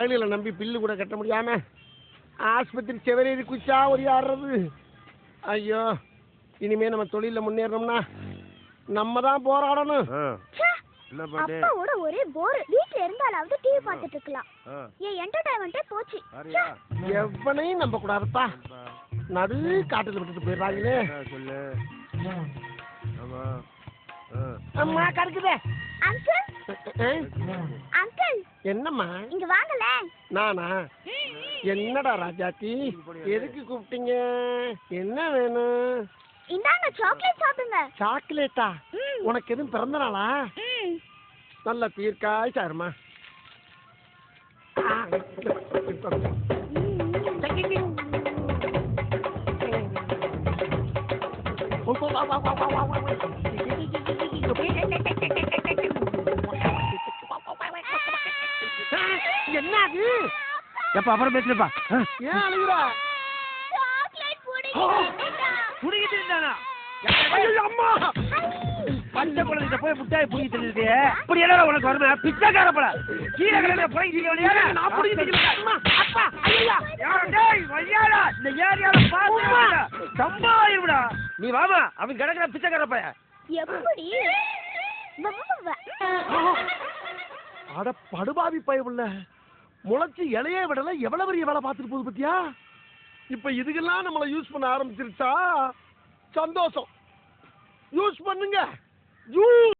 பயணிகளை நம்பி பில்லு கூட கட்ட முடியாம ஆஸ்பத்திரி செவரேறி குச்சா ஒரு ஆடுறது. ஐயோ இனிமே நம்ம தொழில முன்னேறணும்னா நம்ம தான் போராடணும். அப்பாவோட ஒரே போர் வீட்ல இருந்தாலாவது டிவி பார்த்துட்டு இருக்கலாம் என் என்டர்டைன்மெண்ட்டே போச்சு. எவனையும் நம்ப கூடாதுப்பா. நடு காட்டுல விட்டுட்டு போயிடுறாங்களே. சொல்லு. அம்மா கடுக்குதே அங்கிள்? அங்கிள். என்னம்மா? இங்க வாங்கல. நானா? என்னடா ராஜாத்தி? எதுக்கு கூப்பிட்டீங்க? என்ன வேணும்? இந்தாங்க சாக்லேட் சாப்பிடுங்க. சாக்லேட்டா? உனக்கு எதுவும் பிறந்த நாளா. நல்ல தீர்க்காய் சாருமா. என்ன அது எப்ப அப்புறம் பேசுறப்பா ஏன் அழுகுறா. புடிக்கிட்டு இருந்தானா? அம்மா! பச்சை குழந்தைகிட்ட போய் முட்டாய் இருந்தது இப்படி எல்லாம் உனக்கு வருமா பிச்சைக்கார பல. கீழே கிழமை போய் நான் புடிங்கிட்டு அம்மா அப்பா ஐயா வையாடா இந்த ஏரியால பாத்து சம்பாயிருடா நீ வாமா அவன் கிடக்குற பிச்சைக்கார பையன். எப்படி. அட படுபாவி பயவுள்ள முளைச்சி இலையே விடல எவ்வளவு பெரிய வேலை பார்த்துட்டு போகுது பத்தியா? இப்ப இதுக்கெல்லாம் நம்மள யூஸ் பண்ண ஆரம்பிச்சிருச்சா? சந்தோஷம். யூஸ் பண்ணுங்க. யூஸ்